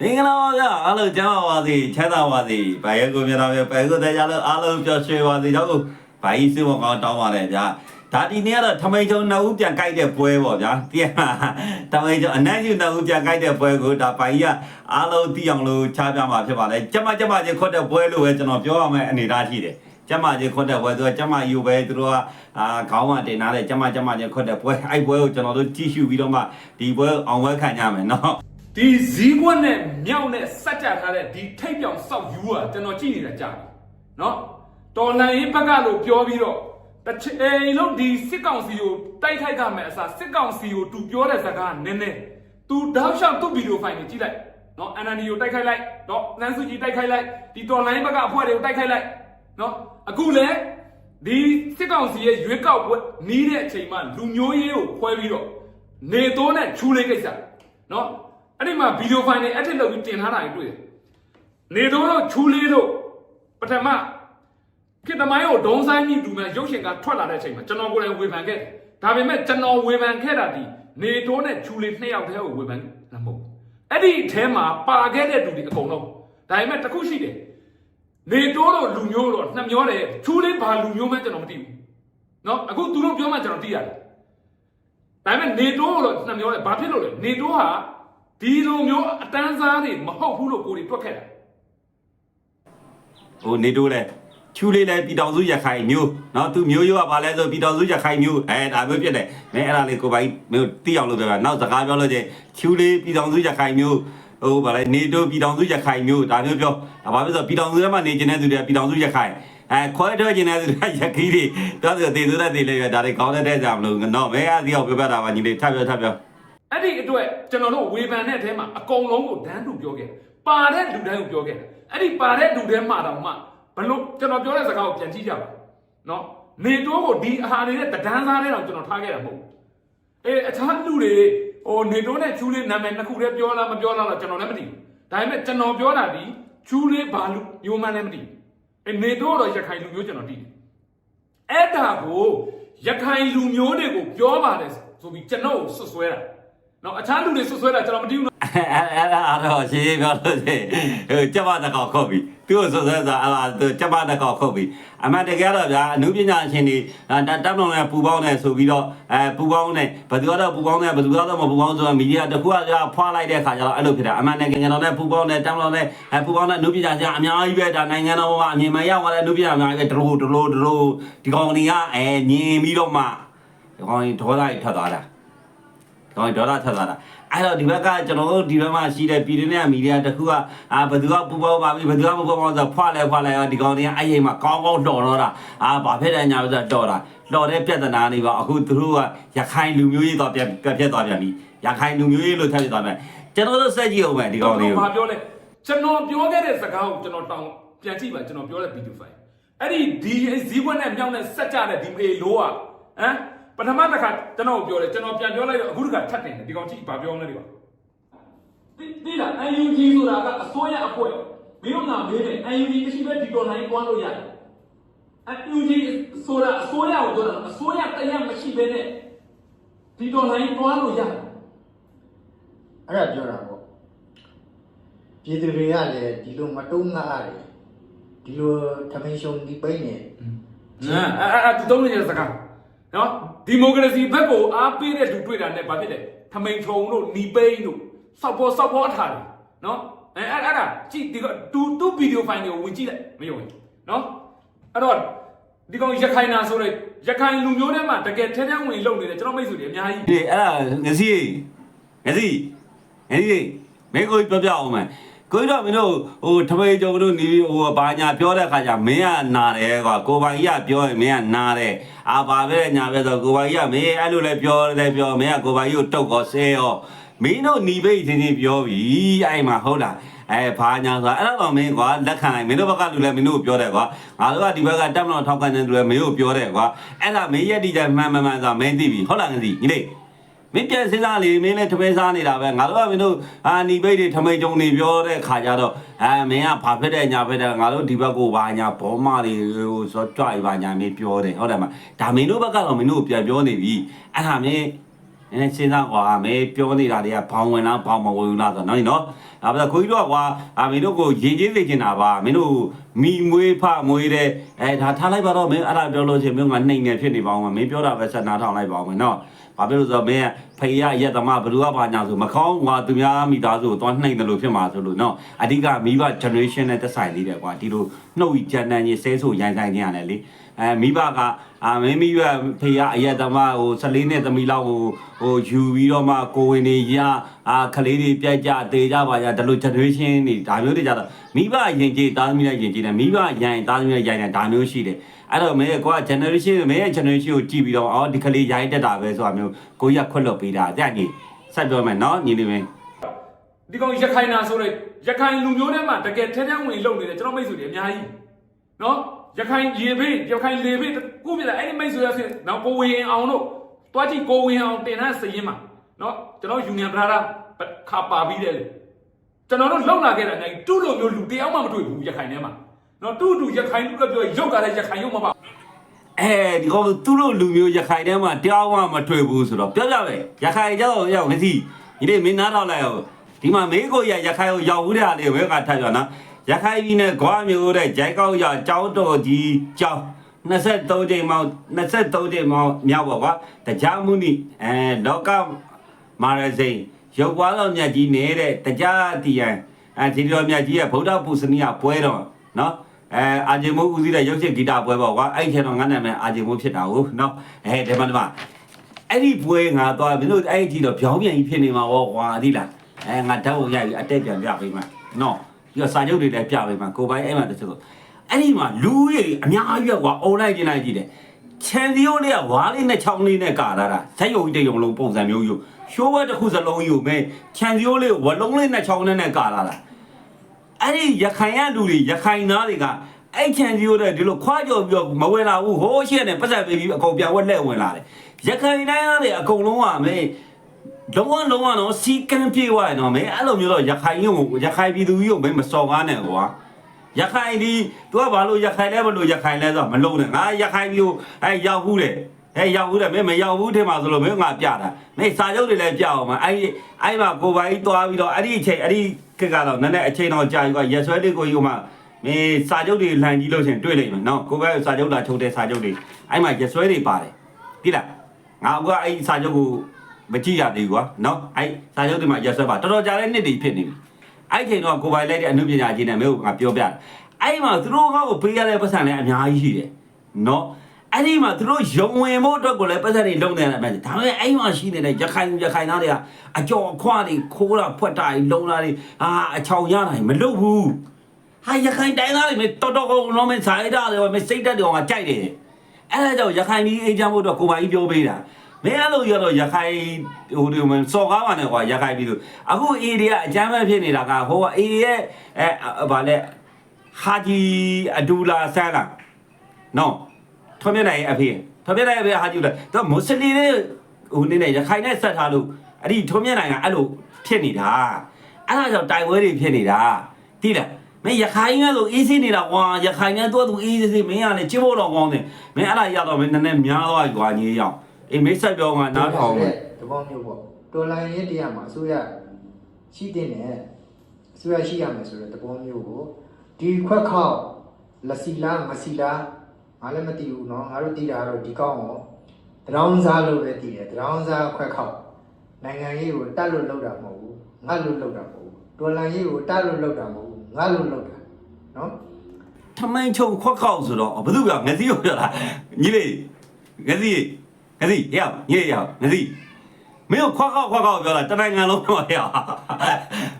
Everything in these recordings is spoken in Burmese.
မင်္ဂလာပါဗျာအားလုံးကျမ်းပါပါစေချမ်းသာပါစေဘာရဲ့ကိုမြင်တာပဲပဲကိုတရားလို့အားလုံးပျော်ရွှင်ပါစေတော့ဘာကြီးစိတ်မကောင်းတောင်းပါလေဗျာဒါဒီနေ့ကတော့ထမိန်ချုံနှစ်ဦးပြန်ကြိုက်တဲ့ပွဲပေါ့ဗျာတည်မှာထမိန်ချုံအနက်ယူနှစ်ဦးပြန်ကြိုက်တဲ့ပွဲကိုဒါဘာကြီးကအားလုံးသိအောင်လို့ချပြမှာဖြစ်ပါလေကျမကျမချင်းခွတ်တဲ့ပွဲလို့ပဲကျွန်တော်ပြောရမယ်အနေထားရှိတယ်ကျမချင်းခွတ်တဲ့ပွဲသူကကျမယူပဲသူတို့ကအာခေါင်းကတင်ထားတဲ့ကျမကျမချင်းခွတ်တဲ့ပွဲအဲ့ပွဲကိုကျွန်တော်တို့ကြည့်ရှုပြီးတော့မှဒီပွဲအောင်ပွဲခံကြမယ်နော် ဒီဇီးကွက်နဲ့မြောက်နဲ့စက်ကြထားတဲ့ဒီထိတ်ပြောင်စောက်ယူอ่ะကျွန်တော်ကြည့်နေတာကြာပြီเนาะတော်လန်ရေးဘက်ကလို့ပြောပြီးတော့တစ်ချိန်လုံးဒီစစ်ကောင်စီကိုတိုက်ခိုက်ကြမယ်အစားစစ်ကောင်စီကိုသူပြောတဲ့စကားနည်းနည်းသူတောက်လျှောက်သူ့ဗီဒီယိုဖိုင်ကိုကြည့်လိုက်เนาะ NND ကိုတိုက်ခိုက်လိုက်เนาะနန်းစုကြည်တိုက်ခိုက်လိုက်ဒီတော်လန်ရေးဘက်ကအဖွဲ့တွေကိုတိုက်ခိုက်လိုက်เนาะအခုလဲဒီစစ်ကောင်စီရဲ့ရွေးကောက်ပွဲနီးတဲ့အချိန်မှာလူမျိုးရေးကိုခွဲပြီးတော့နေတိုးနဲ့ချူလေးကိစ္စเนาะ အဲ့ဒီမှာဗီဒီယိုဖိုင်တွေအထက်လောက်ပြီးတင်ထားတာတွေတွေ့တယ်။နေတော့တော့ချူလေးတို့ပထမခေတ္တမိုင်းကိုဒုံဆိုင်ကြီးဒူမဲ့ရုပ်ရှင်ကထွက်လာတဲ့အချိန်မှာကျွန်တော်ကိုယ်တိုင်ဝေဖန်ခဲ့တယ်။ဒါပေမဲ့ကျွန်တော်ဝေဖန်ခဲ့တာဒီနေတော့နဲ့ချူလေးနှစ်ယောက်တည်းကိုဝေဖန်တာမဟုတ်ဘူး။အဲ့ဒီအထဲမှာပါခဲ့တဲ့သူတွေအကုန်လုံးဒါပေမဲ့တစ်ခုရှိတယ်။နေတော့တော့လူမျိုးတော့နှမျောတယ်ချူလေးဘာလူမျိုးမှကျွန်တော်မသိဘူး။နော်အခုသူတို့ပြောမှကျွန်တော်သိရတယ်။ဒါပေမဲ့နေတော့တော့နှမျောတယ်ဘာဖြစ်လို့လဲနေတော့ဟာ ဒီလိုမျိုးအတန်းစားတွေမဟုတ်ဘူးလို့ကိုယ်တွေတွက်ခဲ့တာ ဟိုနေတိုးလဲချူလေးလဲပြည်တော်စုရခိုင်မျိုးเนาะသူမျိုးရိုးကဘာလဲဆိုပြည်တော်စုရခိုင်မျိုးအဲဒါမျိုးဖြစ်တယ်မင်းအဲ့ဒါလေးကိုပိုင်မျိုးသိအောင်လုပ်ပြပါနောက်စကားပြောလို့ချင်းချူလေးပြည်တော်စုရခိုင်မျိုးဟိုဗာလဲနေတိုးပြည်တော်စုရခိုင်မျိုးဒါမျိုးပြောဒါဘာဖြစ်ဆိုပြည်တော်စုထဲမှာနေကျင်တဲ့သူတွေကပြည်တော်စုရခိုင်အဲခွဲထွက်ကျင်တဲ့သူတွေကရခီးတွေပြောဆိုတေသူတဲ့တေလေးပဲဒါတွေကောင်းတဲ့ကြမလို့နော်မဲအားစီအောင်ပြောပြတာပါညီလေးထပ်ပြောထပ်ပြော အဲ့ဒီအတွက်ကျွန်တော်တို့ဝေဖန်တဲ့အထဲမှာအကုန်လုံးကိုဒန်းတူပြောခဲ့ပါတဲ့လူတိုင်းကိုပြောခဲ့အဲ့ဒီပါတဲ့လူတွေမှာတော့မှဘလို့ကျွန်တော်ပြောတဲ့စကားကိုပြန်ကြည့်ကြပါနော်နေတိုးကိုဒီအဟာတွေနဲ့တဒန်းစားတဲ့တော့ကျွန်တော်ထားခဲ့တာမဟုတ်ဘူးအေးအခြားလူတွေဟိုနေတိုးနဲ့ချူးလေးနာမည်နှစ်ခုတည်းပြောလားမပြောလားတော့ကျွန်တော်လည်းမသိဘူးဒါပေမဲ့ကျွန်တော်ပြောတာဒီချူးလေးဘာလူမျိုးမှန်းလည်းမသိဘူးအေးနေတိုးတော့ရခိုင်လူမျိုးကျွန်တော်သိတယ်အဲ့ဒါကိုရခိုင်လူမျိုးတွေကိုပြောပါတယ်ဆိုပြီးကျွန်တော်ကိုဆွဆွဲတာ နော်အခြားလူတွေဆွဆွဲတာကျွန်တော်မသိဘူးနော်အဲ့အဲ့ဒါတော့ရှင်းပြောလို့ရှိဟိုကျမတကောက်ခုတ်ပြီသူ့ကိုဆိုဆိုဆိုအဲ့ဒါသူကျမတကောက်ခုတ်ပြီအမှန်တကယ်တော့ဗျာအနုပညာရှင်တွေတပ်မတော်နဲ့ပူပေါင်းနေဆိုပြီးတော့အဲပူပေါင်းနေဘယ်သူကတော့ပူပေါင်းနေဘယ်သူကတော့မပူပေါင်းဆိုတော့မီဒီယာတခုကကြာဖွာလိုက်တဲ့ခါကျတော့အဲ့လိုဖြစ်တာအမှန်တကယ်ကျွန်တော်နဲ့ပူပေါင်းနေတပ်မတော်နဲ့အဲပူပေါင်းတဲ့အနုပညာရှင်အများကြီးပဲဒါနိုင်ငံတော်ကအမြင်မှန်ရောက်သွားတဲ့အနုပညာအများကြီးပဲဒလိုဒလိုဒလိုဒီကောင်တွေကအဲညင်ပြီးတော့မှဒီကောင်တွေဒေါသတွေထွက်သွားတာ။ တော့ဒေါ်လာထက်သွားတာ။အဲ့တော့ဒီဘက်ကကျွန်တော်တို့ဒီဘက်မှာရှိတဲ့ပြည်တွင်းနဲ့မီဒီယာတစ်ခုကအာဘယ်သူကပူပေါင်းပါပြီဘယ်သူကမပူပေါင်းဆိုဖွာလဲဖွာလဲဒီကောင်တွေကအဲ့ဒီမှာကောင်းကောင်းတော်တော့တာ။အာဘာဖြစ်တယ်ညာဆိုတော့တာ။တော်တဲ့ပြဿနာနေပါအခုသူတို့ကရခိုင်လူမျိုးရေးတော့ပြပြတ်သွားပြန်ပြီ။ရခိုင်လူမျိုးရေးလို့ထပ်ပြသွားပြန်။ကျွန်တော်တို့စက်ကြည့်အောင်မယ်ဒီကောင်လေးကိုဘာပြောလဲကျွန်တော်ပြောခဲ့တဲ့စကားကိုကျွန်တော်တောင်းပြန်ကြည့်ပါကျွန်တော်ပြောတဲ့ဗီဒီယိုဖိုင်အဲ့ဒီဒီဇီးခွက်နဲ့မြောက်နဲ့ဆက်ကြတဲ့ဒီမေလိုอ่ะဟမ် ပထမတစ်ခါကျွန်တော်ပြောတယ်ကျွန်တော်ပြန်ပြောလိုက်တော့အခုတစ်ခါထပ်တင်တယ်ဒီကောင်ကြည့်ဘာပြောလဲဒီကောင်တိတိလား UNG ဆိုတာကအစိုးရအဖွဲ့မင်းတို့ကမေးတယ် UNG မရှိဘဲဒီတော်လိုင်းကွာလို့ရတယ်အတူကြီးဆိုတာအစိုးရကိုပြောတာအစိုးရတရားမရှိဘဲနဲ့ဒီတော်လိုင်းတွားလို့ရတယ်အဲ့ဒါပြောတာပေါ့ပြည်သူတွေကလည်းဒီလိုမတုံးငါရတယ်ဒီလိုထမင်းရှုံဒီပိနေနော်အဲ့အဲ့သူသုံးနေတဲ့စကားနော် ဒီမိုကရေစီဘက်ကိုအားပေးတဲ့လူတွေ့တာနဲ့ဗာဖြစ်တယ်ထမိန်ထုံတို့နီပိန်းတို့စောက်ပေါ်စောက်ပေါ်အထာတွေနော်အဲ့အဲ့အဲ့ဒါကြည့်ဒီကတူတူဗီဒီယိုဖိုင်တွေကိုဝင်ကြည့်လိုက်မယုံရင်နော်အဲ့တော့ဒီကောင်ရခိုင်နာဆိုတဲ့ရခိုင်လူမျိုးထဲမှာတကယ်ထဲထဲဝင်လုံနေတယ်ကျွန်တော်မိတ်ဆွေတွေအများကြီးဒီအဲ့ဒါငစီငစီငစီမင်းကိုပြောပြအောင်မယ် ကိုကြီးတော့မင်းတို့ဟိုထမိန်ကြုံတို့နေဟိုဘာညာပြောတဲ့ခါကျမင်းကနာတယ်ကွာကိုပိုင်ကြီးကပြောရင်မင်းကနာတယ်အာဘာပဲညာပဲဆိုကိုပိုင်ကြီးကမင်းအဲ့လိုလဲပြောတယ်ပြောမင်းကကိုပိုင်ကြီးကိုတုတ်ကောဆဲရောမင်းတို့หนีပိတ်ချင်းချင်းပြောပြီအဲ့မှာဟုတ်လားအဲဘာညာဆိုတာအဲ့တော့မင်းကွာလက်ခံလိုက်မင်းတို့ဘက်ကလူလည်းမင်းတို့ပြောတယ်ကွာငါတို့ကဒီဘက်ကတက်မလို့ထောက်ခံတဲ့လူလည်းမင်းတို့ပြောတယ်ကွာအဲ့ဒါမင်းရက်တိကျမှန်မှန်မှန်ဆိုတာမင်းသိပြီဟုတ်လားငါသိညီလေး မင်းပြန်စဉ်းစားလေမင်းလည်းထမဲစားနေတာပဲငါတို့ကမင်းတို့အာနီပိတ်တွေထမိန်ကြုံနေပြောတဲ့ခါကျတော့အာမင်းကဘာဖြစ်တဲ့ညာဖြစ်တဲ့ငါတို့ဒီဘက်ကိုဘာညာဘောမတွေဟိုဆိုကြွိုက်ပါညာမင်းပြောတယ်ဟုတ်တယ်မဒါမင်းတို့ဘက်ကတော့မင်းတို့ပြန်ပြောနေပြီအဲ့ဒါမင်းနည်းနည်းစဉ်းစားကွာမင်းပြောနေတာတွေကဘောင်ဝင်လားဘောင်မဝင်ဘူးလားဆိုတော့နော်ညီနော်အာဘာကိုကြီးတို့ကကွာအာမင်းတို့ကိုရင်ကျေးသိချင်တာပါမင်းတို့မိမွေးဖမွေးတဲ့အဲဒါထားလိုက်ပါတော့မင်းအဲ့ဒါပြောလို့ချင်းမင်းကနှိမ်နေဖြစ်နေပါအောင်မင်းပြောတာပဲဆက်နားထောင်လိုက်ပါအောင်မင်းနော် ဘာဖြစ်လို့ဆိုတော့မင်းဖေရရက်သမားဘယ်သူကပါညာဆိုမကောင်းကွာသူများမိသားစုကိုသွားနှိမ်တယ်လို့ဖြစ်မှာဆိုလို့နော်အဓိကမိဘ generation နဲ့သက်ဆိုင်သေးတယ်ကွာဒီလိုနှုတ်ကြမ်းတမ်းကြီးဆဲဆိုရိုင်းဆိုင်နေရတယ်လေအဲမိဘက အာမင်းမိဘဖေရအရက်သမားဟို14နှစ်သမီးလောက်ဟိုဟိုယူပြီးတော့မှကိုဝင်နေရအာကလေးတွေပြက်ကြတေကြပါကြဒီလို generation တွေဒါမျိုးတွေကြတော့မိဘရင်ကြီးတာသမီးလိုက်ရင်ကြီးတယ်မိဘရိုင်းတာသမီးလိုက်ရိုင်းတယ်ဒါမျိုးရှိတယ်အဲ့တော့မင်းကွာ generation မင်းရဲ့ generation ကိုကြည့်ပြီးတော့အော်ဒီကလေးရိုင်းတက်တာပဲဆိုတာမျိုးကိုရခွက်လွတ်ပေးတာတဲ့ညီဆက်ပြောမယ်နော်ညီလေးမင်းဒီကောင်ရခိုင်နာဆိုတဲ့ရခိုင်လူမျိုးထဲမှာတကယ်ထဲထဲဝင်လုံနေတယ်ကျွန်တော်မိတ်ဆွေတွေအများကြီးနော် ရခိုင်ရေဘေးရခိုင်လေဘေးကိုပြတယ်အဲ့ဒီမိတ်ဆွေရဆိုနောက်ကိုဝင်အောင်တို့တွားကြည့်ကိုဝင်အောင်တင်တဲ့စရင်မှာနော်ကျွန်တော်ယူနီယံဘရာဒါခါပါပြီးတယ်လေကျွန်တော်တို့လုံလာခဲ့တာနိုင်တူလိုမျိုးလူတယောက်မှမတွေ့ဘူးရခိုင်ထဲမှာနော်တူတူရခိုင်လူကပြောရုပ်ကလည်းရခိုင်ရုပ်မပါအဲဒီကောင်သူတို့လူမျိုးရခိုင်ထဲမှာတရားဝမတွေ့ဘူးဆိုတော့ပြောပြပဲရခိုင်ကြောက်ရောက်ငစီညီလေးမင်းနားထောင်လိုက်အောင်ဒီမှာမေးကိုရရခိုင်ကိုရောက်ဦးတဲ့အားလေးဝဲကထပ်ပြောနော် ရခိုင်ပြည်နယ်ဂွာမျိုးတဲ့ဂျိုက်ကောက်ရကျောင်းတော်ကြီးကျောင်း23ချိန်မောင်23ချိန်မောင်မြောက်ပါကွာတရားမှုနိအဲလောကမာရစိန်ရုပ်ပွားတော်မြတ်ကြီးနေတဲ့တရားတီယံအဲဒီတော်မြတ်ကြီးရဲ့ဗုဒ္ဓပူဇနီယပွဲတော်နော်အဲအာဂျင်မိုးဦးစီးတဲ့ရုပ်ရှင်ဂီတပွဲပေါ့ကွာအဲ့ဒီထဲတော့ငါနာမည်အာဂျင်မိုးဖြစ်တာဟုတ်နော်အဲဒီမှာဒီမှာအဲ့ဒီပွဲငါသွားမင်းတို့အဲ့ဒီတော့ပြောင်းပြန်ကြီးဖြစ်နေမှာပေါ့ကွာအသီးလားအဲငါဓာတ်ပုံရိုက်ပြီးအတက်ပြန်ပြပေးမှာနော် ပြီးတော့စာချုပ်တွေလည်းပြပေးမှာကိုပိုင်အဲ့မှာတချို့အဲ့ဒီမှာလူကြီးအများကြီးကွာအွန်လိုင်းကျင်းလိုက်ကြည့်တယ်ချန်စီယိုလေးကဝါးလေးနဲ့ချောင်းလေးနဲ့ကာလာတာဇက်ယုံကြီးတယုံလုံးပုံစံမျိုးယူရှိုးဘက်တစ်ခုစလုံးယူမဲချန်စီယိုလေးဝလုံးလေးနဲ့ချောင်းလေးနဲ့ကာလာတာအဲ့ဒီရခိုင်ရလူတွေရခိုင်သားတွေကအဲ့ချန်စီရိုတဲ့ဒီလိုခွာကြော်ပြီးတော့မဝင်လာဘူးဟိုးရှက်နဲ့ပတ်သက်ပြီးအကုန်ပြန်ဝက်လက်ဝင်လာတယ်ရခိုင်တိုင်းသားတွေအကုန်လုံးကမဲ လုံးဝလုံးဝတော့စီကံပြေးသွားတယ်နော်မဲအဲ့လိုမျိုးတော့ရခိုင်ရုံရခိုင်ပြည်သူကြီးကိုမဲမစော်ကားနဲ့ကွာရခိုင်ဒီ तू ကဘာလို့ရခိုင်လဲမလို့ရခိုင်လဲဆိုတော့မလုံးနဲ့ငါရခိုင်မျိုးအဲ့ရောက်ဘူးတယ်အဲ့ရောက်ဘူးတယ်မဲမရောက်ဘူးထဲမှာဆိုလို့မဲငါပြတာမဲစာချုပ်တွေလည်းပြအောင်မှာအဲ့အဲ့မှာကိုပိုင်သွားပြီးတော့အဲ့ဒီအချိန်အဲ့ဒီကကတော့နည်းနည်းအချိန်တော့ကြာပြီကွာရက်ဆွဲလေးကိုယူမှာမင်းစာချုပ်တွေလှန်ကြည့်လို့ရှင်တွေ့လိမ့်မယ်နော်ကိုပဲစာချုပ်လာထုတ်တဲ့စာချုပ်တွေအဲ့မှာရက်ဆွဲတွေပါတယ်တိလားငါကအဲ့ဒီစာချုပ်ကို မကြည့်ရသေးဘူးကွာနော်အဲ့စာချုပ်တွေမှာရက်ဆွဲပါတော်တော်ကြာတဲ့နှစ်တွေဖြစ်နေပြီအဲ့ဒီချိန်တော့ကိုပိုင်လိုက်တဲ့အမှုပညာကြီးနဲ့မဲကိုငါပြောပြတယ်အဲ့မှာသူတို့ငါ့ကိုပေးရတဲ့ပတ်စံလည်းအများကြီးရှိတယ်နော်အဲ့ဒီမှာသူတို့ယုံဝင်ဖို့အတွက်ကိုလည်းပတ်သက်တွေလုံနေတယ်ပဲဒါပေမဲ့အဲ့မှာရှိနေတဲ့ရခိုင်ရခိုင်သားတွေကအကြော်ခွားတွေခိုးတာဖွက်တာတွေလုံတာတွေအာအချောင်ရတာတွေမလုပ်ဘူးဟာရခိုင်တိုင်းသားတွေမတော်တော်ကောင်းလုံးမဆိုင်တာတွေမစိတ်တက်တယ်ကကြိုက်တယ်အဲ့ဒါကြောင့်ရခိုင်ကြီးအေးချမ်းဖို့အတွက်ကိုပိုင်ကြီးပြောပေးတာ မင်းအဲ့လိုရတော့ရခိုင်ဟိုဒီမှာစော်ကားပါနဲ့ကွာရခိုင်ပြည်သူအခုအေးတွေကအကြမ်းပဲဖြစ်နေတာကဟိုကအေးရဲ့အဲဗာလဲဟာဂျီအဒူလာဆန်လာနော်ထွန်မြတ်နိုင်ရဲ့အဖေထွန်မြတ်နိုင်ရဲ့အဖေဟာကြည့်လိုက်သူကမွတ်စလင်တွေဟိုနေနဲ့ရခိုင်နဲ့ဆက်ထားလို့အဲ့ဒီထွန်မြတ်နိုင်ကအဲ့လိုဖြစ်နေတာအဲ့ဒါကြောင့်တိုင်ဝဲတွေဖြစ်နေတာတိလားမင်းရခိုင်ကလို့အေးစေးနေတာကွာရခိုင်နဲ့တော့သူအေးစေးမင်းကလည်းချစ်ဖို့တော့ကောင်းတယ်မင်းအဲ့ဒါရတော့မင်းနည်းနည်းများသွားကွာညီရောက် အေးမိတ်ဆက်ပြောကနားထောင်မယ် တဘောမျိုးပေါ့တော်လိုင်းရေးတရားမှာအစိုးရရှိတဲ့နဲ့အစိုးရရှိရမယ်ဆိုတဲ့တဘောမျိုးကိုဒီခွက်ခေါက်လက်စီလားမစီလားငါလည်းမသိဘူးเนาะငါတို့သိတာကတော့ဒီကောင်းရောတရောင်းစားလို့ပဲသိတယ်တရောင်းစားခွက်ခေါက်နိုင်ငံရေးကိုတတ်လို့လောက်တာမဟုတ်ဘူးငါလို့လောက်တာမဟုတ်ဘူးတော်လိုင်းရေးကိုတတ်လို့လောက်တာမဟုတ်ဘူးငါလို့လောက်တာเนาะ ထမိုင်းချုံခွက်ခေါက်ဆိုတော့ဘယ်သူကငစီကိုပြောတာညီလေးငစီင စီရောက်ညီလေးရောက်ငစီမင်းခွက်ခေါက်ခွက်ခေါက်ပြောတာတနိုင်ငံလုံးပြောရ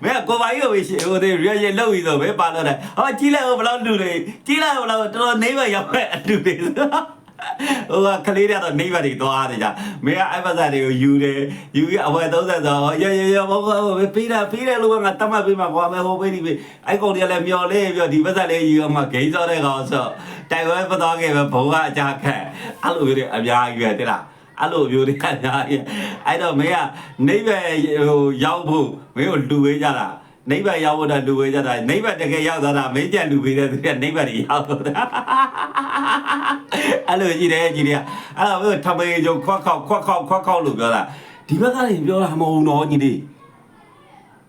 မင်းကိုပါကြီးကိုရှိဟိုဒီရရလောက်ပြီးတော့ပဲပါလို့တယ်ဟောကြီးလိုက်ဘယ်လောက်လူတွေကြီးလိုက်ဘယ်လောက်တော်တော်နေပါရောက်တဲ့အတူတွေဟိုကကလေးတွေတော့နေပါတွေသွားတယ်ကြာမင်းကအဲ့ပါစားတွေကိုယူတယ်ယူပြီးအဝယ်30ဆိုရရရဘောဘောပေးတာပေးတယ်လို့ငါတတ်မှတ်ပေးမှာကွာမဲဟိုပေးဒီပေးအဲ့ကောင်တွေကလည်းမျော်လေးပြောဒီပါစားလေးယူအောင်မဂိမ်းစောတဲ့ကောင်ဆိုတိုင်ဝဲပတော်ခဲ့ပဲဘုံကအကြခက်အဲ့လိုမျိုးတွေအများကြီးပဲတိလား အဲ့လိုမျိုးတွေကများကြီးအဲ့တော့မင်းကနေပဲဟိုရောက်ဖို့မင်းကိုလူဝေးကြတာနိဗ္ဗာန်ရောက်ဖို့တော့လူဝေးကြတာနိဗ္ဗာန်တကယ်ရောက်သွားတာမင်းကြက်လူဝေးတဲ့သူကနိဗ္ဗာန်ကြီးရောက်သွားတာအဲ့လိုကြီးတယ်ကြီးတယ်အဲ့တော့မင်းထမေးကြုံခွက်ခေါက်ခွက်ခေါက်ခွက်ခေါက်လို့ပြောတာဒီဘက်ကနေပြောတာမဟုတ်တော့ညီလေး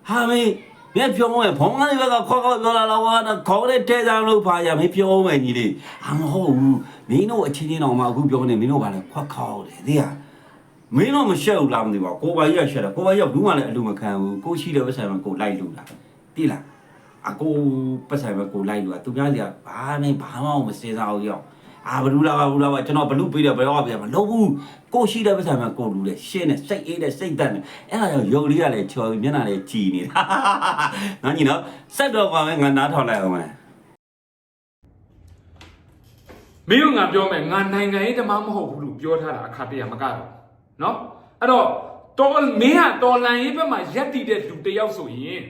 ဟာမင်း မမင်းပြောမယ်ဘောင်းကနေဘက်ကခေါက်ခေါက်ပြောလာတော့ဟာခေါင်းနဲ့တဲစားလို့ဖာရမင်းပြောမယ်ညီလေးအမဟုတ်ဘူးမင်းတို့အချင်းချင်းတော်မှအခုပြောနေမင်းတို့ကလည်းခွက်ခေါက်တယ်သိလားမင်းတို့မရှက်ဘူးလားမသိပါဘူးကိုပါကြီးကရှက်တယ်ကိုပါကြီးကဘူးမှလည်းအလူမခံဘူးကိုရှိတဲ့ပတ်ဆိုင်မှာကိုလိုက်လို့လားသိလားအကိုပတ်ဆိုင်မှာကိုလိုက်လို့သူများစီကဘာနဲ့ဘာမှမစင်စားဘူးရောက် အာဘလူးလာဘလူးလာကျွန်တော်ဘလူးပေးတယ်ဘယ်တော့ပြမလို့ဘူးကိုရှိတဲ့ပတ်ဆိုင်မှာကိုလူတယ်ရှင်းတယ်စိတ်အေးတယ်စိတ်တန်တယ်အဲ့ဒါကြောင့်ရုပ်လေးကလည်းချော်ပြီးမျက်နှာလည်းကြည်နေတာနော်ညီနော်စက်တော့ကလည်းငါနားထောင်လိုက်အောင်မယ်မင်းတို့ငါပြောမယ်ငါနိုင်ငံရေးတမမဟုတ်ဘူးလို့ပြောထားတာအခါတရမကတော့နော်အဲ့တော့တော်မင်းကတော်လန်ရေးဘက်မှာရက်တည်တဲ့လူတစ်ယောက်ဆိုရင်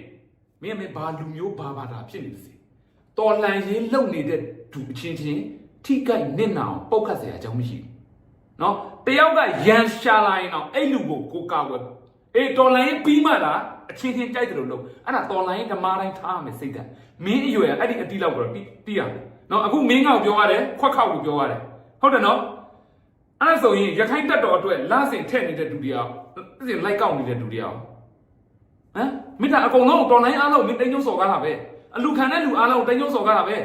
မင်းကမင်းဘာလူမျိုးဘာဘာသာဖြစ်နေပါစေတော်လန်ရေးလုံနေတဲ့သူအချင်းချင်း ထိကိုက်နစ်နာအောင်ပုတ်ခတ်เสียအကြောင်းမရှိဘူးနော်တယောက်ကရန်ရှာလာရင်တော့အဲ့လူကိုကိုကာကွယ်အေးတော်လန်ရေးပြီးမှလားအချင်းချင်းကြိုက်တယ်လို့လို့အဲ့ဒါတော်လန်ရေးဓမ္မတိုင်းထားရမယ်စိတ်ဓာတ်မင်းအရွယ်အဲ့ဒီအတိလောက်ကတော့တိတိရမယ်နော်အခုမင်းကောက်ပြောရတယ်ခွက်ခောက်ကိုပြောရတယ်ဟုတ်တယ်နော် အဲ့ဒါဆိုရင်ရခိုင်တက်တော်အတွက်လဆင်ထည့်နေတဲ့လူတွေအောင်လဆင်လိုက်ကောက်နေတဲ့လူတွေအောင်ဟမ်မိသားအကုန်လုံးတော်နိုင်အားလုံးမင်းတိန်ကျုံစော်ကားတာပဲအလူခံတဲ့လူအားလုံးတိန်ကျုံစော်ကားတာပဲ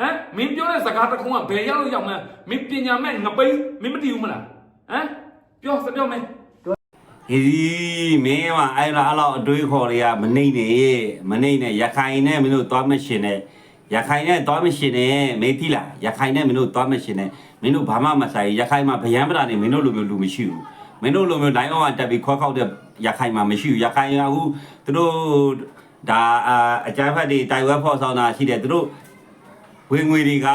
ဟမ်မင်းပြောတဲ့စကားတစ်ခုကဘယ်ရောက်လို့ရောက်မှန်းမင်းပညာမဲ့ငပိန်းမင်းမတည်ဘူးမလားဟမ်ပြောစပြောမယ်ဟေးမင်းကအဲ့လားအဲ့လောက်အတွေးခေါ်တွေကမနှိမ့်နေမနှိမ့်နဲ့ရခိုင်နဲ့မင်းတို့သွားမရှင်နဲ့ရခိုင်နဲ့သွားမရှင်နဲ့မေးသီလားရခိုင်နဲ့မင်းတို့သွားမရှင်နဲ့မင်းတို့ဘာမှမဆိုင်ရခိုင်မှာဗျံပရာနေမင်းတို့လိုမျိုးလူမရှိဘူးမင်းတို့လိုမျိုးတိုင်းအောင်ကတက်ပြီးခွက်ခောက်တဲ့ရခိုင်မှာမရှိဘူးရခိုင်ကအခုသူတို့ဒါအကြမ်းဖက်တွေတိုင်ဝက်ဖော့ဆောင်တာရှိတယ်သူတို့ ဝင်ငွေတွေက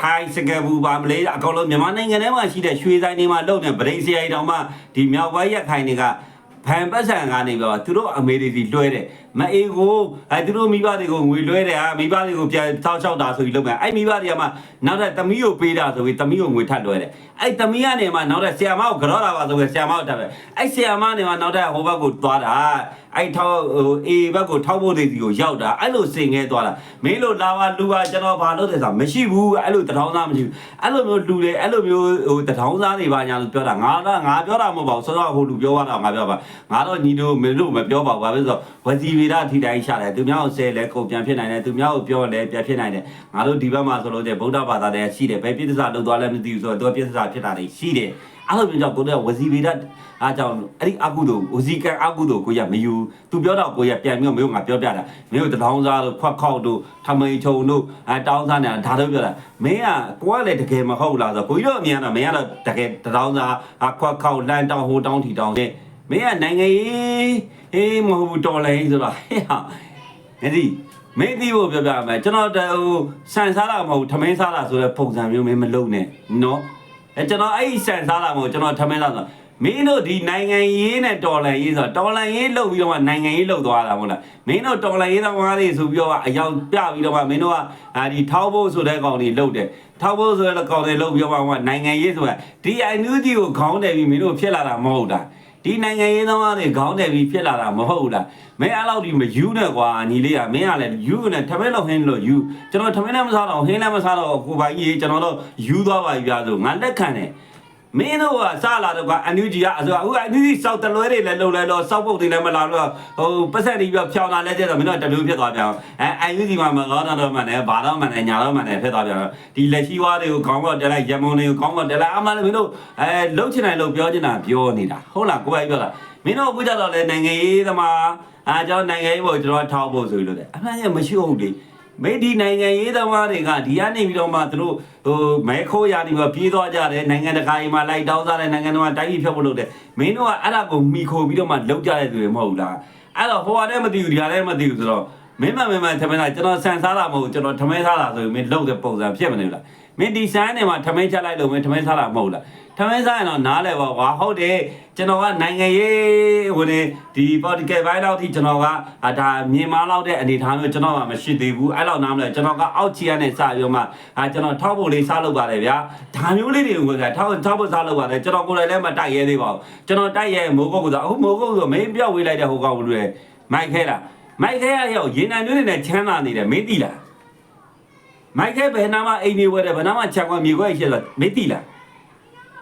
ထိုင်းစကဘူပါမလေးအကောင်လုံးမြန်မာနိုင်ငံထဲမှာရှိတဲ့ရွှေဆိုင်တွေမှာလုပ်နေဗရိတ်စရိုက်တောင်မှဒီမြောက်ပိုင်းရက်ခိုင်တွေကဖန်ပတ်ဆန်ကနေပြောသူတို့အမေရိစီလွှဲတယ် မအေးကိုအဲသူတို့မိဘတွေကိုငွေလွှဲတယ်ဟာမိဘတွေကိုပြန်တောက်ချောက်တာဆိုပြီးလုပ်မယ်အဲ့မိဘတွေကမှနောက်တဲ့သမီးကိုပေးတာဆိုပြီးသမီးကိုငွေထပ်လွှဲတယ်အဲ့သမီးကနေမှနောက်တဲ့ဆရာမကိုကြောတာပါဆိုပြီးဆရာမကိုထပ်ပဲအဲ့ဆရာမနေမှနောက်တဲ့ဟိုဘက်ကိုသွားတာအဲ့ထောက်ဟိုအေဘက်ကိုထောက်ဖို့တွေစီကိုရောက်တာအဲ့လိုစင်ငဲသွားတာမင်းလိုလာပါလူပါကျွန်တော်ဘာလုပ်တယ်ဆိုတာမရှိဘူးအဲ့လိုတထောင်းသားမရှိဘူးအဲ့လိုမျိုးလူတွေအဲ့လိုမျိုးဟိုတထောင်းသားတွေပါညာလို့ပြောတာငါတော့ငါပြောတာမဟုတ်ပါဘူးစောစောဟိုလူပြောတာငါပြောပါငါတော့ညီတို့မင်းတို့မပြောပါဘူးဘာဖြစ်လို့ဝစီဗေဒထိတိုင်းရှာတယ်သူများကိုဆဲလဲကုန်ပြန်ဖြစ်နိုင်တယ်သူများကိုပြောလဲပြန်ဖြစ်နိုင်တယ်ငါတို့ဒီဘက်မှာဆိုလို့တဲ့ဗုဒ္ဓဘာသာတွေရှိတယ်ဘယ်ပြစ္ဆာလုပ်သွားလဲမသိဘူးဆိုတော့သူကပြစ္ဆာဖြစ်တာတွေရှိတယ်အဲ့လိုမျိုးကြောင့်ကိုယ်ကဝစီဗေဒအားကြောင့်အဲ့ဒီအကုသိုလ်ဝစီကံအကုသိုလ်ကိုရမယူသူပြောတော့ကိုရပြန်ပြီးမျိုးငါပြောပြတာမင်းတို့တထောင်းစားတို့ခွက်ခောက်တို့ထမိန်ချုံတို့အဲတောင်းစားနေတာဒါတော့ပြောတာမင်းကကိုကလည်းတကယ်မဟုတ်လားဆိုကိုကြီးတော့အမြင်ကတော့မင်းကတော့တကယ်တထောင်းစားခွက်ခောက်လမ်းတောင်းဟိုတောင်းထီတောင်းတဲ့ မင်းကနိုင်ငံရေးအေးမဟုတ်ဘူးတော်လဲဆိုတော့ဟဲ့ဟာနေဒီမင်းဒီကိုပြောပြမယ်ကျွန်တော်ဟိုဆန်စားတာမဟုတ်ထမင်းစားတာဆိုတဲ့ပုံစံမျိုးမင်းမလုပ်နဲ့နော်အဲကျွန်တော်အဲ့ဒီဆန်စားလာမို့ကျွန်တော်ထမင်းလာဆိုမင်းတို့ဒီနိုင်ငံရေးနဲ့တော်လန်ရေးဆိုတော့တော်လန်ရေးလုပ်ပြီးတော့မှနိုင်ငံရေးလုပ်သွားတာမဟုတ်လားမင်းတို့တော်လန်ရေးသမားတွေဆိုပြီးတော့အယောင်ပြပြီးတော့မှမင်းတို့ကအာဒီထောက်ဖို့ဆိုတဲ့ကောင်တွေလုပ်တယ်ထောက်ဖို့ဆိုတဲ့ကောင်တွေလုပ်ပြီးတော့မှနိုင်ငံရေးဆိုတာဒီအန်ယူဂျီကိုခေါင်းတယ်ပြီးမင်းတို့ဖြစ်လာတာမဟုတ်တာ ဒီနိုင်ငံရေးသမားတွေခေါင်းတယ်ပြီးဖြစ်လာတာမဟုတ်ဘူးလားမင်းအဲ့လောက်ဒီမယူနဲ့ကွာညီလေးကမင်းကလည်းယူနဲ့ထမင်းလောက်ဟင်းလို့ယူကျွန်တော်ထမင်းလည်းမစားတော့ဟင်းလည်းမစားတော့ကိုပါကြီးကျွန်တော်တို့ယူသွားပါပြီပြဆိုငါလက်ခံတယ် မင်းတို့ကစားလာတော့ကအန်ယူဂျီကအဆိုအခုအန်ယူဂျီစောက်တလွဲတွေလည်းလုံလဲတော့စောက်ပုတ်တွေလည်းမလာတော့ဟိုပတ်ဆက်ပြီးဖြောင်းလာလဲကျတော့မင်းတို့တမျိုးဖြစ်သွားပြန်အဲအန်ယူဂျီမှာမကောင်းတော့မှလည်းဘာတော့မှလည်းညာတော့မှလည်းဖြစ်သွားပြန်ဒီလက်ရှိဝါးတွေကိုခေါင်းပေါ်တက်လိုက်ရမုံတွေကိုခေါင်းပေါ်တက်လိုက်အမှလည်းမင်းတို့အဲလှုပ်ချင်တယ်လို့ပြောချင်တာပြောနေတာဟုတ်လားကိုယ်ကပြောတာမင်းတို့အခုကြတော့လေနိုင်ငံရေးသမားအားကြောင့်နိုင်ငံရေးပေါ်ကျွန်တော်ထောက်ဖို့ဆိုလို့လေအမှန်ကမရှိဟုတ်လေ မေဒီနိုင်ငံရေးသမားတွေကဒီကနေပြီးတော့မှသူတို့ဟိုမဲခိုးရနေပြီးပြေးသွားကြတယ်နိုင်ငံတကာကြီးမှာလိုက်တောင်းစားတဲ့နိုင်ငံတော်ကတိုင်းပြည်ဖြတ်ဖို့လုပ်တယ်မင်းတို့ကအဲ့ဒါကိုမိခိုပြီးတော့မှလောက်ကြတဲ့သူတွေမဟုတ်လားအဲ့တော့ဟိုကလည်းမသိဘူးဒီကလည်းမသိဘူးဆိုတော့မင်းမမင်းမထမင်းသားကျွန်တော်ဆန်စားတာမဟုတ်ကျွန်တော်ထမင်းစားတာဆိုရင်မင်းလောက်တဲ့ပုံစံဖြစ်မနေဘူးလားမင်းဒီဆန်းနေမှာထမင်းချက်လိုက်လို့မင်းထမင်းစားတာမဟုတ်လား ထမင်းစားရင်တော့နားလဲပါကွာဟုတ်တယ်ကျွန်တော်ကနိုင်ငံရေးဟိုနေဒီ political ဘိုင်းတော့ထိကျွန်တော်ကဒါမြင်မလောက်တဲ့အနေအထားမျိုးကျွန်တော်ကမရှိသေးဘူးအဲ့လောက်နားမလဲကျွန်တော်ကအောက်ချီရနဲ့စပြီးမှအာကျွန်တော်ထောက်ဖို့လေးစားလုပ်ပါတယ်ဗျာဒါမျိုးလေးတွေကိုကထောက်ထောက်ဖို့စားလုပ်ပါတယ်ကျွန်တော်ကိုယ်တိုင်လည်းမတိုက်ရဲသေးပါဘူးကျွန်တော်တိုက်ရဲမိုးကုတ်ကဆိုအခုမိုးကုတ်ဆိုမင်းပြောက်ဝေးလိုက်တဲ့ဟိုကောင်လူတွေမိုက်ခဲလားမိုက်ခဲရရောက်ရေနံမျိုးတွေနဲ့ချမ်းသာနေတယ်မင်းသိလားမိုက်ခဲဘယ်နာမှအိမ်နေဝဲတယ်ဘယ်နာမှခြံခွက်မြေခွက်ရှိတယ်မင်းသိလား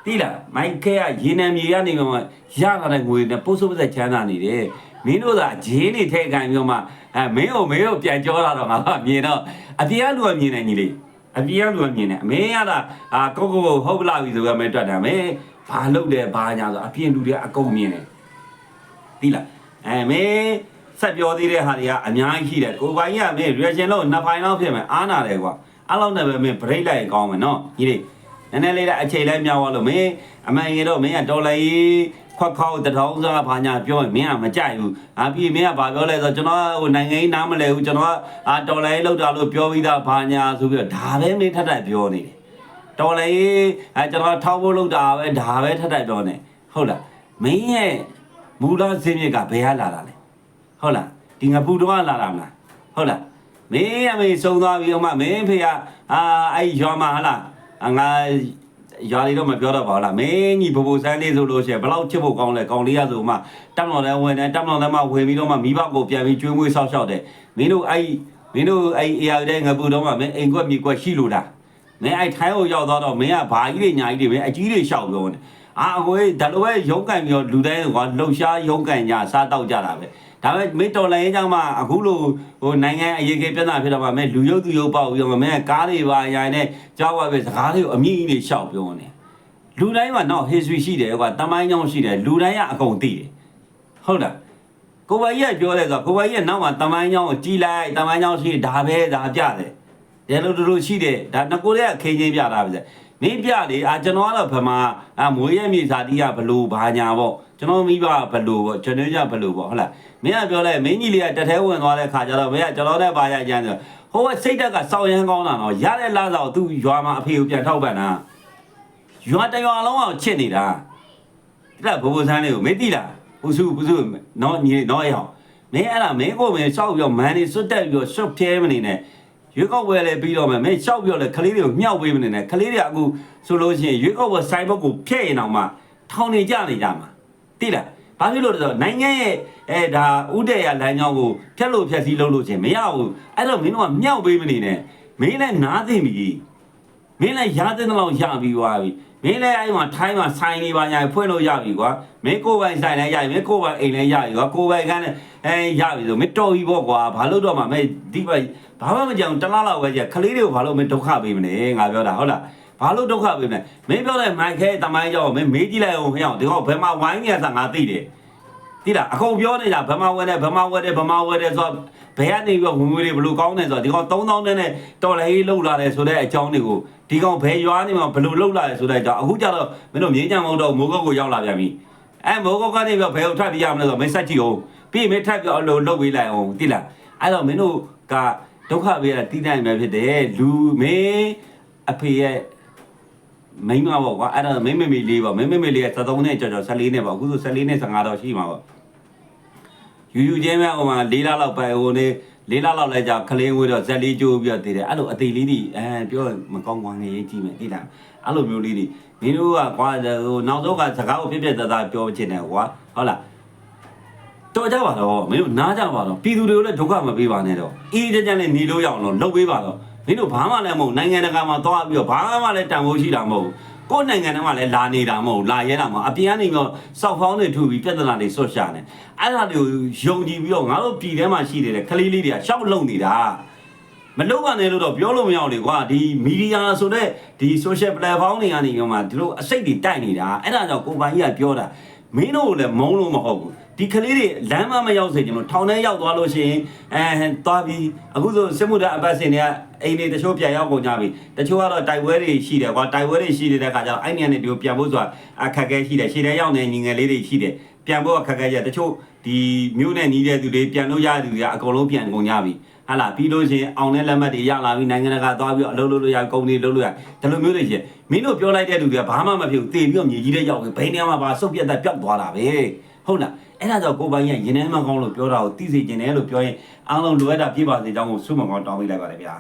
တိလားမိုက်ခဲကရေနံမြေကနေမှရလာတဲ့ငွေနဲ့ပို့ဆိုးပစက်ချမ်းသာနေတယ်မင်းတို့ကဂျင်းနေထဲကန်ပြီးတော့မှအဲမင်းကိုမင်းကိုပြန်ကြောတာတော့ငါကမြင်တော့အပြေကလူကမြင်တယ်ညီလေးအပြေကလူကမြင်တယ်အမင်းရတာအာကိုကိုကိုဟုတ်လာပြီဆိုတော့မင်းတွက်တယ်မင်းဘာလုပ်တယ်ဘာညာဆိုအပြင်လူတွေကအကုန်မြင်တယ်သိလားအဲမင်းဆက်ပြောသေးတဲ့ဟာတွေကအများကြီးရှိတယ်ကိုပိုင်ကြီးကမင်း reaction လို့နှစ်ပိုင်းလောက်ဖြစ်မယ်အားနာတယ်ကွာအဲ့လောက်နဲ့ပဲမင်း break လိုက်ရင်ကောင်းမယ်နော်ညီလေးန ည်းနည်းလေးတဲ့အချိန်လိုက်များသွားလို့မင်းအမှန်ကြီးတော့မင်းကတော်လိုက်ခွက်ခေါက်တထောင်စားဘာညာပြောရင်မင်းကမကြိုက်ဘူး။အာပြီးမင်းကဘာပြောလဲဆိုတော့ကျွန်တော်ကဟိုနိုင်ငံရေးနားမလဲဘူးကျွန်တော်ကအာတော်လိုက်လောက်တာလို့ပြောပြီးသားဘာညာဆိုပြီးတော့ဒါပဲမင်းထပ်ထပ်ပြောနေတယ်။တော်လိုက်အဲကျွန်တော်ထောက်ဖို့လောက်တာပဲဒါပဲထပ်ထပ်ပြောနေဟုတ်လား။မင်းရဲ့မူလစင်းမြစ်ကဘယ်ကလာတာလဲ။ဟုတ်လား။ဒီငပူတော့လာတာမလား။ဟုတ်လား။မင်းအမေစုံသွားပြီအောင်မမင်းဖေကအာအဲ့ရွာမှာဟလား အငါရွာလေးတော့မပြောတော့ပါဘူးလားမင်းကြီးဘဘဆန်းလေးဆိုလို့ရှိရင်ဘယ်လောက်ချစ်ဖို့ကောင်းလဲကောင်းလေးရဆိုမှတက်မတော်လည်းဝင်တယ်တက်မတော်လည်းမှဝင်ပြီးတော့မှမိဘကိုပြန်ပြီးကျွေးမွေးဆောက်ရှောက်တယ်မင်းတို့အဲ့မင်းတို့အဲ့အေရတဲ့ငပူတော့မှမင်းအိမ်ကွက်မြေကွက်ရှိလို့လားမင်းအဲ့ထိုင်းကိုရောက်တော့မင်းကဘာကြီးတွေညာကြီးတွေပဲအကြီးတွေရှောက်ပြောနေအာအကိုဒါလိုပဲရုံးကန်ပြီးတော့လူတိုင်းကလှုပ်ရှားရုံးကန်ကြစားတောက်ကြတာပဲ ဒါပေမဲ့မင်းတော်လည်းကြောင့်မှအခုလိုဟိုနိုင်ငံအရေးကြီးပြဿနာဖြစ်တော့မှမင်းလူရုပ်သူရုပ်ပေါက်ပြီးတော့မင်းကားတွေပါရိုင်းနေကြောက်ရပဲစကားတွေကိုအမြင့်ကြီးတွေရှောက်ပြောနေလူတိုင်းမှာတော့ history ရှိတယ်ကွာတမိုင်းကြောင်းရှိတယ်လူတိုင်းကအကုန်သိတယ်ဟုတ်လားကိုပိုင်ကြီးကပြောတယ်ဆိုတော့ကိုပိုင်ကြီးကနောက်မှာတမိုင်းကြောင်းကိုကြီးလိုက်တမိုင်းကြောင်းရှိဒါပဲဒါပြတယ်တယ်လို့တို့ရှိတယ်ဒါငကိုတဲ့အခင်းချင်းပြတာပဲ မင်းပြလေအာကျွန်တော်ကတော့ဗမာအမွေးရမြေစာတီးကဘလို့ဘာညာပေါ့ကျွန်တော်မိဘဘလို့ပေါ့ကျွန်တော်ကြဘလို့ပေါ့ဟုတ်လားမင်းကပြောလိုက်မင်းကြီးလေးကတထဲဝင်သွားတဲ့ခါကျတော့မင်းကကျွန်တော်နဲ့ပါရကြမ်းဆိုဟိုကစိတ်တက်ကစောက်ရမ်းကောင်းတာတော့ရတဲ့လားစာကိုသူ့ရွာမှာအဖေကိုပြန်ထောက်ပံ့တာရွာတရွာလုံးအောင်ချစ်နေတာအဲ့ဒါဘိုးဘိုးဆန်းလေးကိုမင်းသိလားဘူးစုဘူးစုနော်ညီနော်ရအောင်မင်းအဲ့ဒါမင်းကိုမင်းစောက်ပြီးတော့မန်နေစွတ်တက်ပြီးတော့ဆွတ်ပြဲမနေနဲ့ ရွေးကောက်ပွဲလည်းပြီးတော့မယ်မင်းရှောက်ပြီးတော့လေခလေးတွေကိုမြှောက်ပေးမနေနဲ့ခလေးတွေအခုဆိုလို့ရှိရင်ရွေးကောက်ပွဲဆိုင်ဘက်ကိုဖျက်ရင်တော့မှထောင်နေကြနေကြမှာသိလားဘာဖြစ်လို့လဲဆိုတော့နိုင်ငံရဲ့အဲဒါဥဒေရလမ်းကြောင်းကိုဖျက်လို့ဖျက်စီးလုပ်လို့ချင်းမရဘူးအဲ့တော့မင်းတို့ကမြှောက်ပေးမနေနဲ့မင်းလည်းနားသိပြီမင်းလည်းရားတဲ့လောက်ရပြီးသွားပြီ မင်းလည်းအဲ့မှာထိုင်းမှာဆိုင်နေပါညာဖွင့်လို့ရပြီကွာမင်းကိုယ်ပိုင်ဆိုင်လည်းရပြီမင်းကိုယ်ပိုင်အိမ်လည်းရပြီကွာကိုယ်ပိုင်ကန်းလည်းအဲရပြီဆိုမင်းတော်ပြီပေါ့ကွာဘာလို့တော့မှမင်းဒီပိုင်ဘာမှမကြောင်တလားလောက်ပဲကြာခလေးတွေကိုဘာလို့မင်းဒုက္ခပေးမလဲငါပြောတာဟုတ်လားဘာလို့ဒုက္ခပေးမလဲမင်းပြောတဲ့မိုက်ခဲတမိုင်းကြောင့်မင်းမေးကြည့်လိုက်အောင်ခရောက်ဒီကောင်ဘယ်မှာဝိုင်းနေရတာငါသိတယ်တိလားအကုန်ပြောနေတာဗမာဝဲတယ်ဗမာဝဲတယ်ဗမာဝဲတယ်ဆိုတော့ ဘယ်ကနေပြီးတော့ဝင်ငွေတွေဘလို့ကောင်းနေဆိုတော့ဒီကောင်3000နဲ့နဲ့တော်လေးလှုပ်လာတယ်ဆိုတဲ့အကြောင်းတွေကိုဒီကောင်ဘယ်ရွာနေမှာဘလို့လှုပ်လာတယ်ဆိုတဲ့အကြောင်းအခုကျတော့မင်းတို့မြင်းကြံမဟုတ်တော့မိုးကုတ်ကိုရောက်လာပြန်ပြီအဲမိုးကုတ်ကနေပြီးတော့ဘယ်ကိုထပ်ပြရမလဲဆိုတော့မင်းဆက်ကြည့်အောင်ပြီးရင်မင်းထပ်ပြီးတော့လှုပ်လှုပ်ပေးလိုက်အောင်တိလားအဲ့တော့မင်းတို့ကဒုက္ခပေးရတာတိတိုင်းပဲဖြစ်တယ်လူမင်းအဖေရဲ့မိန်းမပေါ့ကွာအဲ့ဒါမိန်းမမေလေးပေါ့မိန်းမမေလေးက73နဲ့ကြော်ကြော်14နဲ့ပေါ့အခုဆို14နဲ့15တော့ရှိမှာပေါ့ ယူယူချင်းပဲဟိုမှာ၄လလောက်ပဲဟိုနေ၄လလောက်လဲကြာခလင်းဝေးတော့ဇက်လေးကျိုးပြီးတော့တည်တယ်အဲ့လိုအသေးလေးတွေအဲပြောရင်မကောင်းကွာငယ်ရေးကြည့်မယ်သိလားအဲ့လိုမျိုးလေးတွေမင်းတို့ကကွာဟိုနောက်ဆုံးကစကားကိုပြပြသားသားပြောချင်တယ်ကွာဟုတ်လားတော်ကြပါတော့မင်းတို့နားကြပါတော့ပြည်သူတွေကိုလည်းဒုက္ခမပေးပါနဲ့တော့အေးကြကြနဲ့နေလို့ရအောင်လို့လုပ်ပေးပါတော့မင်းတို့ဘာမှလည်းမဟုတ်နိုင်ငံတကာမှာသွားပြီးတော့ဘာမှလည်းတန်ဖိုးရှိတာမဟုတ် ကိုယ်နိုင်ငံထဲမှာလည်းလာနေတာမဟုတ်လာရဲတာမဟုတ်အပြင်ကနေပြီးတော့စောက်ဖောင်းတွေထူပြီးပြဿနာတွေဆွတ်ရှာနေအဲ့ဒါတွေကိုယုံကြည်ပြီးတော့ငါတို့ပြည်ထဲမှာရှိနေတဲ့ကလေးလေးတွေကရှောက်လုံနေတာမလုပ်ပါနဲ့လို့တော့ပြောလို့မရဘူးလေကွာဒီမီဒီယာဆိုတဲ့ဒီ social platform တွေကနေပြီးမှဒီလိုအစိတ်တွေတိုက်နေတာအဲ့ဒါကြောင့်ကိုပိုင်ကြီးကပြောတာမင်းတို့လည်းမုန်းလို့မဟုတ်ဘူး ဒီကလေးတွေလမ်းမမရောက်စေချင်လို့ထောင်ထဲရောက်သွားလို့ရှိရင်အဲသွားပြီးအခုဆိုစစ်မှုထအပတ်စင်တွေကအိမ်တွေတချို့ပြန်ရောက်ကုန်ကြပြီတချို့ကတော့တိုက်ပွဲတွေရှိတယ်ကွာတိုက်ပွဲတွေရှိနေတဲ့ခါကျတော့အဲ့နေရာနေဒီကိုပြန်ဖို့ဆိုတာအခက်အခဲရှိတယ်ရှေ့ထဲရောက်နေညီငယ်လေးတွေရှိတယ်ပြန်ဖို့အခက်အခဲကြတချို့ဒီမြို့နဲ့နီးတဲ့သူတွေပြန်လို့ရတဲ့သူတွေကအကုန်လုံးပြန်ကုန်ကြပြီဟာလာပြီးလို့ရှိရင်အောင်တဲ့လက်မှတ်တွေရလာပြီနိုင်ငံတကာသွားပြီးအလုပ်လုပ်လို့ရကုန်နေလုပ်လို့ရဒီလိုမျိုးတွေရှိမင်းတို့ပြောလိုက်တဲ့သူတွေကဘာမှမဖြစ်ဘူးတေပြီးတော့မြေကြီးတဲ့ရောက်ပြီဘယ်နေရာမှာပါစုပ်ပြတ်သက်ပျောက်သွားတာပဲဟုတ်လား အဲ့ဒါကြောင့်ကိုပိုင်ရရင်ထဲမှာကောင်းလို့ပြောတာကိုသိစေချင်တယ်လို့ပြောရင်အားလုံးလိုအပ်တာပြည့်ပါစေကြောင်းကိုဆုမကောင်းတောင်းပေးလိုက်ပါတယ်ဗျာ